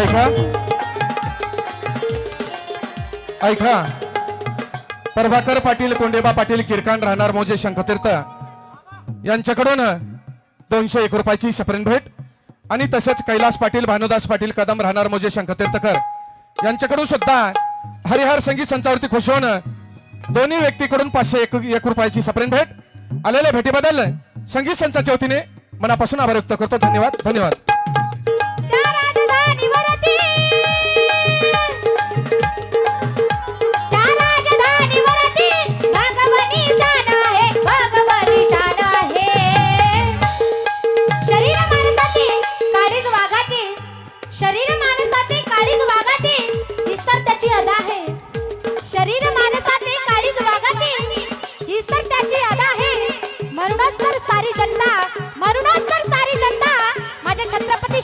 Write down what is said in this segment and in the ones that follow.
ऐका. ऐका. प्रभाकर पाटील कोंडेबा पाटील किरकांड राहणार मोजे शंखतीर्थ. यांच्याकडून दोनशे एक रुपयाची सप्रेन भेट आणि तसेच कैलास पाटील भानुदास पाटील कदम राहणार मोजे शंखतीर्थकर. यांच्याकडून सुद्धा हरिहर संगीत संचावरती खुश होऊन दोन्ही व्यक्तीकडून पाचशे एक एक रुपयाची सप्रेन भेट. आलेल्या भेटीबद्दल संगीत संचाच्या वतीने मनापासून आभार व्यक्त करतो. धन्यवाद. धन्यवाद.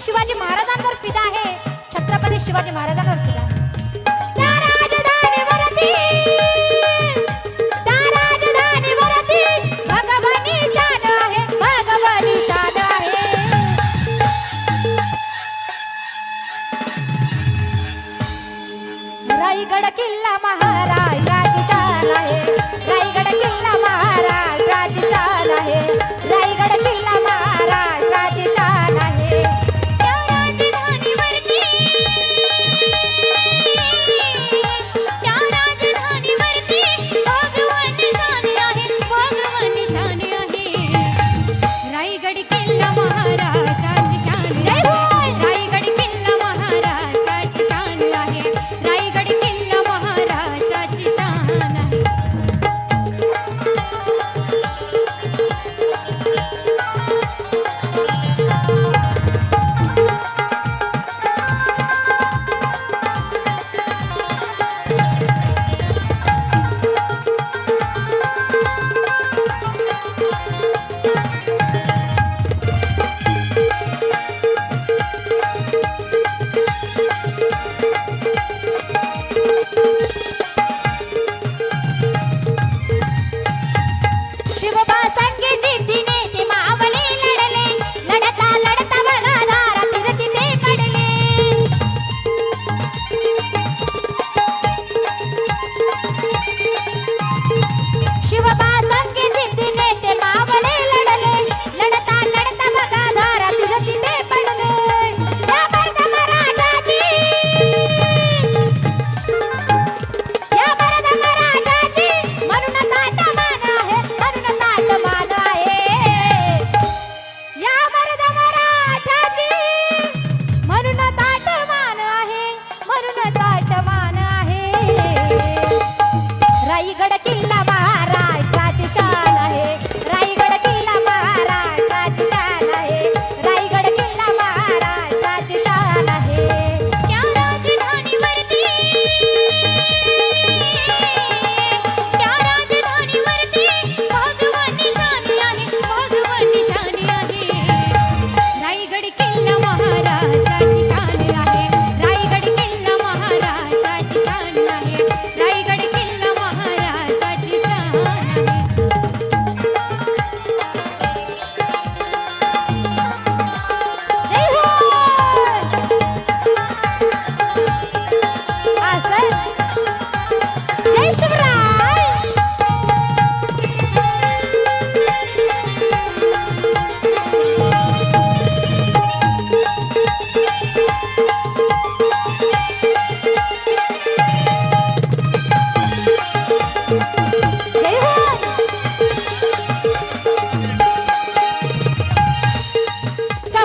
शिवाजी महाराजांवर फिदा आहे छत्रपती शिवाजी महाराजांवर फिदा आहे.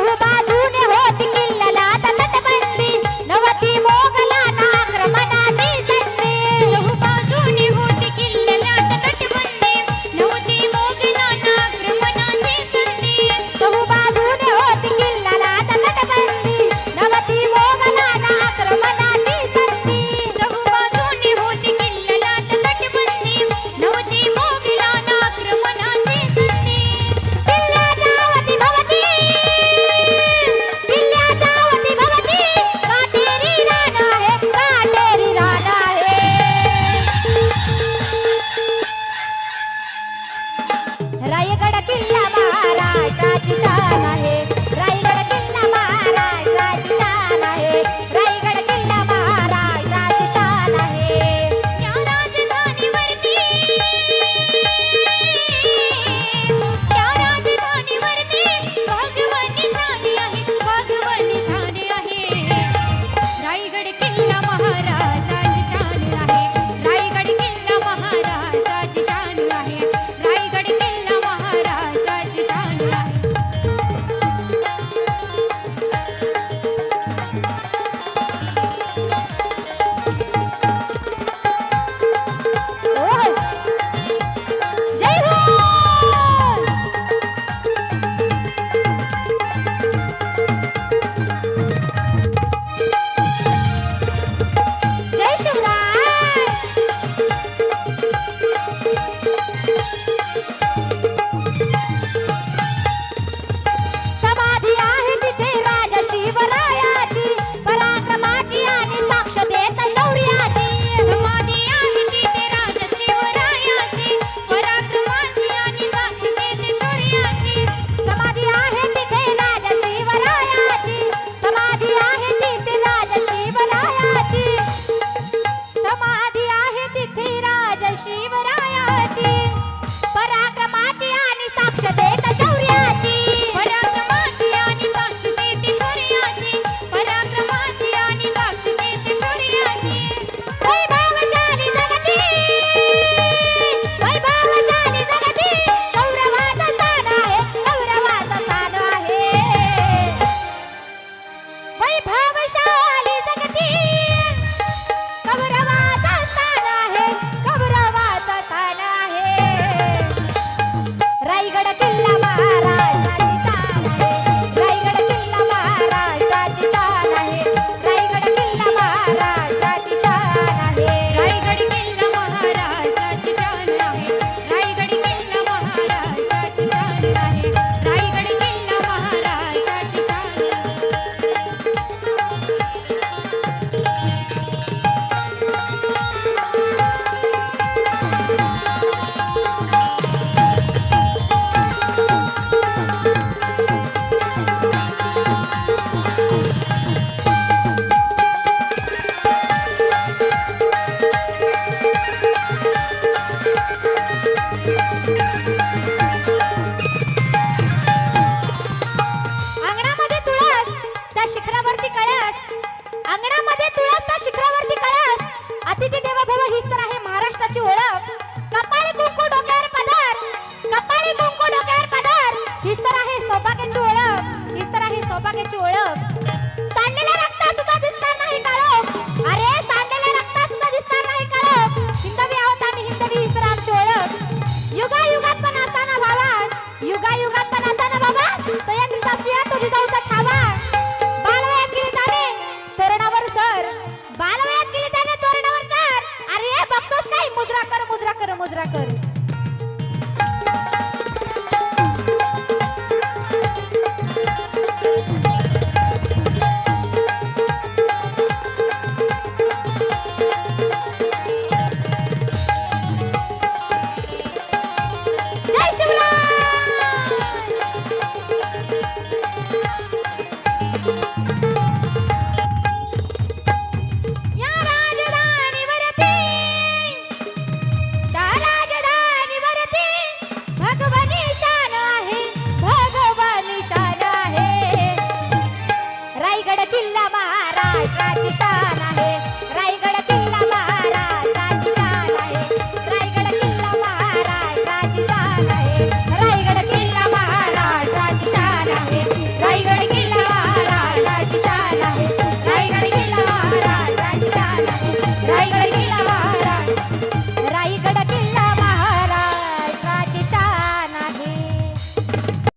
বাজা काटी